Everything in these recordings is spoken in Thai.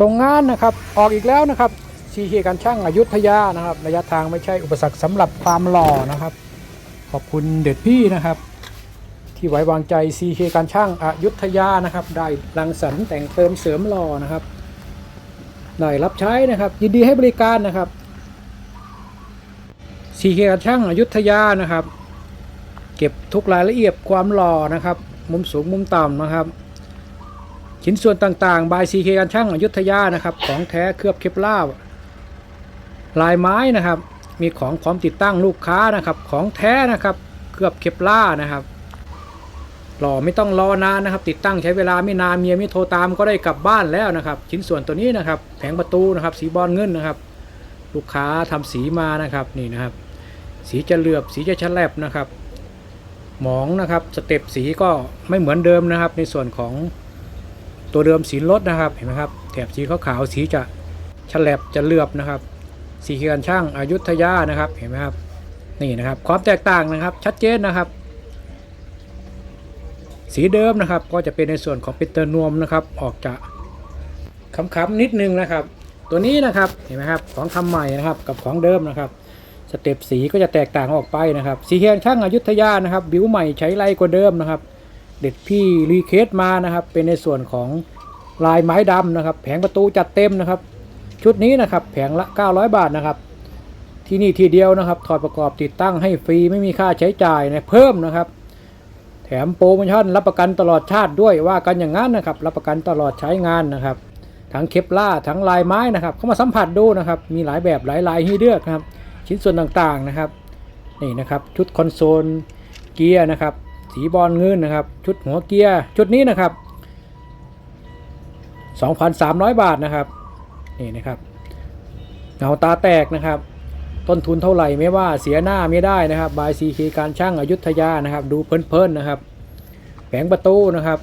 ส่งงานนะครับออกอีกแล้วนะครับซีเคการช่างอายุทยานะครับระยะทางไม่ใช่อุปสรรคสำหรับความหล่อนะครับ ขอบคุณเด็ดพี่นะครับ ที่ไว้วางใจ CK การช่างอายุทยานะครับ ได้รังสรรค์แต่งเติมเสริมหล่อนะครับได้รับใช้นะครับ ยินดีให้บริการนะครับ CK การช่างอายุทยานะครับ เก็บทุกรายละเอียดความหล่อนะครับ มุมสูงมุมต่ำนะครับ ชิ้นส่วนต่างๆ บาย CK การช่างอยุทยานะครับ ของแท้เคลือบเคปล่าลายไม้นะครับ มีของพร้อมติดตั้งลูกค้านะครับ ของแท้นะครับเคลือบเคปล่านะครับหล่อไม่ต้องรอนานนะครับ ติดตั้งใช้เวลาไม่นานเมียไม่โทรตามก็ได้กลับบ้านแล้วนะครับ ชิ้นส่วนตัวนี้นะครับแผงประตูนะครับ สีบอลเงินนะครับ ลูกค้าทำสีมานะครับนี่นะครับ สีจะเหลือบสีจะฉลบนะครับ หมองนะครับสเต็ปสีก็ไม่เหมือนเดิมนะครับ ในส่วนของ ตัวเดิมสีรถนะครับเห็นไหมครับแถบสีขาวๆสีจะฉลับจะเลือบนะครับ สีเขียนช่างอายุทยานะครับเห็นไหมครับนี่นะครับความแตกต่างนะครับชัดเจนนะครับ สีเดิมนะครับก็จะเป็นในส่วนของปิเตอร์นวมนะครับ ออกจะค้ำๆนิดนึงนะครับ ตัวนี้นะครับเห็นไหมครับของทำใหม่นะครับกับของเดิมนะครับสเต็ปสีก็จะแตกต่างออกไปนะครับ สีเคียงช่างอายุทยานะครับ บิวใหม่ใช้ไรกว่าเดิมนะครับ เด็ดพี่รีเคสมานะครับ เป็นในส่วนของลายไม้ดำนะครับ แผงประตูจัดเต็มนะครับ ชุดนี้นะครับแผงละ 900 บาทนะครับ ที่นี่ทีเดียวนะครับ ถอดประกอบติดตั้งให้ฟรีไม่มีค่าใช้จ่ายนะเพิ่มนะครับ แถมโปรโมชั่นรับประกันตลอดชาติด้วยว่ากันอย่างนั้นนะครับ รับประกันตลอดใช้งานนะครับ ทั้งเคปล่าทั้งลายไม้นะครับ เข้ามาสัมผัสดูนะครับ มีหลายแบบหลายลายให้เลือกนะครับ ชิ้นส่วนต่างๆนะครับ นี่นะครับ ชุดคอนโซลเกียร์นะครับ สีบอลเงินนะครับ ชุดหัวเกียร์ชุดนี้นะครับ 2,300 บาทนะครับนี่นะครับเงาตาแตกนะครับ ต้นทุนเท่าไหร่ไม่ว่าเสียหน้าไม่ได้นะครับบายซีเคการช่างอายุทยานะครับ ดูเพลินๆนะครับแผงประตูนะครับ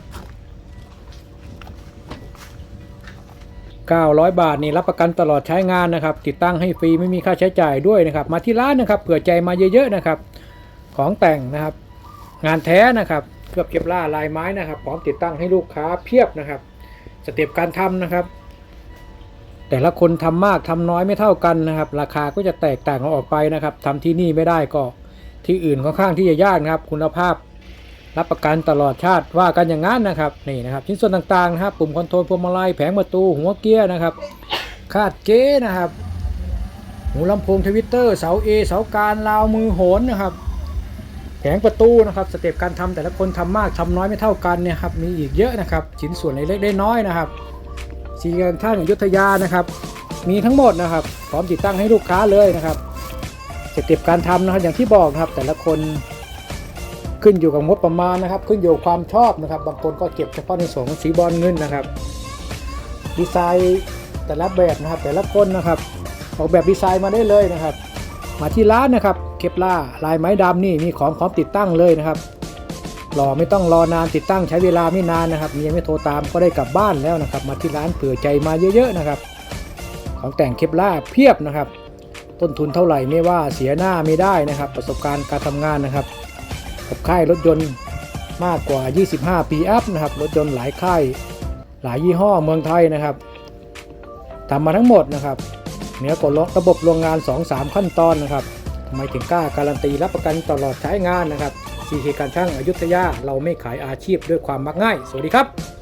900 บาทนี่รับประกันตลอดใช้งานนะครับ ติดตั้งให้ฟรีไม่มีค่าใช้จ่ายด้วยนะครับ มาที่ร้านนะครับเผื่อใจมาเยอะๆนะครับ ของแต่งนะครับ งานแท้นะครับเคลือบเก็บล่าลายไม้นะครับพร้อมติดตั้งให้ลูกค้าเพียบนะครับสเต็ปการทำนะครับ แต่ละคนทำมากทำน้อยไม่เท่ากันนะครับ ราคาก็จะแตกต่างกันออกไปนะครับทำที่นี่ไม่ได้ก็ที่อื่นค่อนข้างที่จะยากนะครับ คุณภาพรับประกันตลอดชาติว่ากันอย่างนั้นนะครับนี่นะครับชิ้นส่วนต่างๆนะครับปุ่มคอนโทรลพวงมาลัยแผงประตูหัวเกียร์นะครับคาดเก๊นะครับหูลำโพงทวิตเตอร์เสา A เสาการราวมือโหนนะครับ แผงประตูนะครับสเต็ปการทำแต่ละคนทำมากทำน้อยไม่เท่ากันเนี่ยครับมีอีกเยอะนะครับชิ้นส่วนเล็กๆน้อยนะครับสีเงินท่างอยุทธยานะครับมีทั้งหมดนะครับพร้อมติดตั้งให้ลูกค้าเลยนะครับสเต็ปการทำนะครับอย่างที่บอกนะครับแต่ละคนขึ้นอยู่กับงบประมาณนะครับ ขึ้นอยู่ความชอบนะครับ บางคนก็เก็บเฉพาะในส่วนของสีบอลเงินนะครับ ดีไซน์แต่ละแบบนะครับแต่ละคนนะครับออกแบบดีไซน์มาได้เลยนะครับ มาที่ร้านนะครับเคปล่าลายไม้ดำนี่มีของพร้อมติดตั้งเลยนะครับรอไม่ต้องรอนานติดตั้งใช้เวลาไม่นานนะครับเมียไม่โทรตามก็ได้กลับบ้านแล้วนะครับ มาที่ร้านเผื่อใจมาเยอะๆนะครับ ของแต่งเคปล่าเพียบนะครับ ต้นทุนเท่าไหร่ไม่ว่าเสียหน้าไม่ได้นะครับ ประสบการณ์การทำงานนะครับกับค่ายรถยนต์มากกว่า 25 ปีอัพนะครับรถยนต์หลายค่ายหลายยี่ห้อเมืองไทยนะครับทำมาทั้งหมดนะครับ เหนือกว่าระบบโรงงาน 2-3 ขั้นตอนนะครับทำไมถึงกล้าการันตีรับประกันตลอดใช้งานนะครับ CK การช่างอายุทยาเราไม่ขายอาชีพด้วยความมักง่าย สวัสดีครับ